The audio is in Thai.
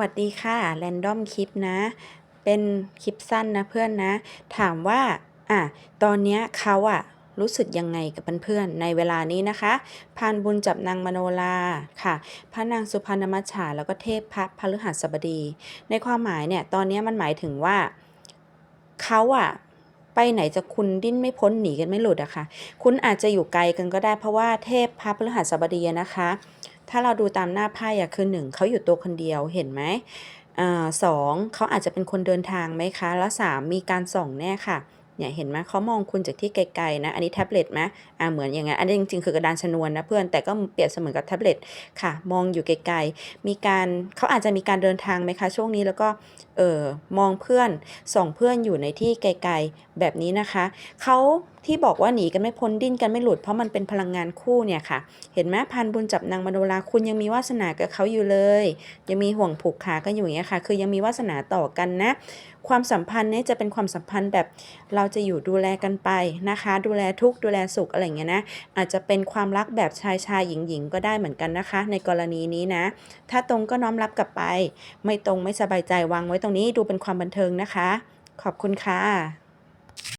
วัสดีค่ะแรนดอมคลิปนะ เป็นคลิปสั้นนะเพื่อนนะ ถามว่าอะตอนเนี้ยเขาอะรู้สึกยังไงกับเพื่อนๆในเวลานี้นะคะพานบุญจับนางมโนลาค่ะ พระนางสุพรรณมัจฉาแล้วก็เทพพระพฤหัสบดี ในความหมายเนี่ยตอนนี้มันหมายถึงว่าเขาอะไปไหนจะคุณดิ้นไม่พ้นหนีกันไม่หลุดอะค่ะ คุณอาจจะอยู่ไกลกันก็ได้เพราะว่าเทพพระพฤหัสบดีนะคะ ถ้าเราดูตามหน้าไพ่อะคือหนึ่งเขาอยู่ตัวคนเดียวเห็นไหมอสองเขาอาจจะเป็นคนเดินทางไหมคะ แล้วสามมีการส่องแน่ค่ะเนี่ยเห็นไหมเขามองคุณจากที่ไกลๆนะอันนี้แท็บเล็ตไหมอ่าเหมือนอย่างไงอันนี้จริงๆคือกระดานชนวนนะเพื่อนแต่ก็เปรียบเสมือนกับแท็บเล็ตค่ะ มองอยู่ไกลๆมีการเขาอาจจะมีการเดินทางไหมคะ ช่วงนี้แล้วก็เออมองเพื่อนส่องเพื่อนอยู่ในที่ไกลๆแบบนี้นะคะเขา ที่บอกว่าหนีกันไม่พ้นดิ้นกันไม่หลุดเพราะมันเป็นพลังงานคู่เนี่ยค่ะ เห็นไหมพันบุญจับนางมโนราคุณยังมีวาสนากับเขาอยู่เลย ยังมีห่วงผูกขากันอยู่อย่างเงี้ยค่ะ คือยังมีวาสนาต่อกันนะ ความสัมพันธ์เนี่ยจะเป็นความสัมพันธ์แบบเราจะอยู่ดูแลกันไปนะคะ ดูแลทุกข์ดูแลสุขอะไรเงี้ยนะ อาจจะเป็นความรักแบบชายชายหญิงหญิงก็ได้เหมือนกันนะคะ ในกรณีนี้นะ ถ้าตรงก็น้อมรับกลับไป ไม่ตรงไม่สบายใจวางไว้ตรงนี้ดูเป็นความบันเทิงนะคะ ขอบคุณค่ะ